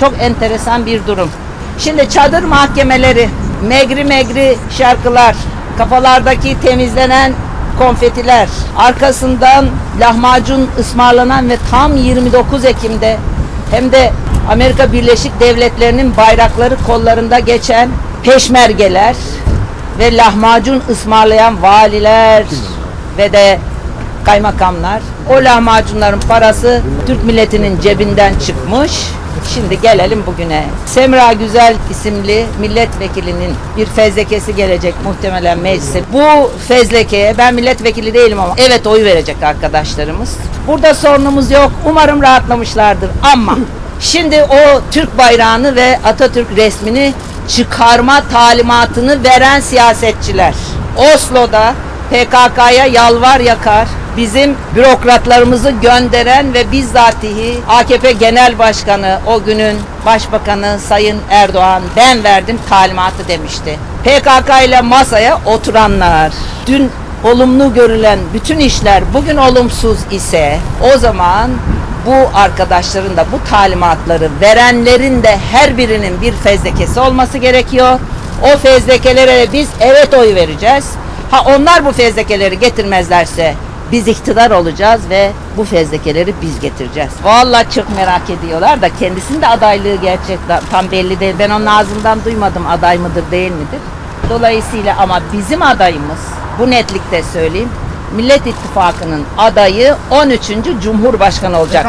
Çok enteresan bir durum. Şimdi çadır mahkemeleri, megri megri şarkılar, kafalardaki temizlenen konfetiler, arkasından lahmacun ısmarlanan ve tam 29 Ekim'de hem de Amerika Birleşik Devletleri'nin bayrakları kollarında geçen peşmergeler ve lahmacun ısmarlayan valiler ve de kaymakamlar. O lahmacunların parası Türk milletinin cebinden çıkmış. Şimdi gelelim bugüne. Semra Güzel isimli milletvekilinin bir fezlekesi gelecek muhtemelen meclise. Bu fezlekeye ben milletvekili değilim ama evet oy verecek arkadaşlarımız. Burada sorunumuz yok. Umarım rahatlamışlardır ama şimdi o Türk bayrağını ve Atatürk resmini çıkarma talimatını veren siyasetçiler. Oslo'da PKK'ya yalvar yakar, bizim bürokratlarımızı gönderen ve bizzatihi AKP Genel Başkanı, o günün Başbakanı Sayın Erdoğan ben verdim talimatı demişti. PKK ile masaya oturanlar, dün olumlu görülen bütün işler bugün olumsuz ise o zaman bu arkadaşların da bu talimatları verenlerin de her birinin bir fezlekesi olması gerekiyor. O fezlekelere biz evet oy vereceğiz. Ha onlar bu fezlekeleri getirmezlerse biz iktidar olacağız ve bu fezlekeleri biz getireceğiz. Vallahi çok merak ediyorlar da kendisinin de adaylığı gerçekten tam belli değil. Ben onun ağzından duymadım aday mıdır değil midir. Dolayısıyla ama bizim adayımız bu netlikte söyleyeyim Millet İttifakı'nın adayı 13. Cumhurbaşkanı olacak.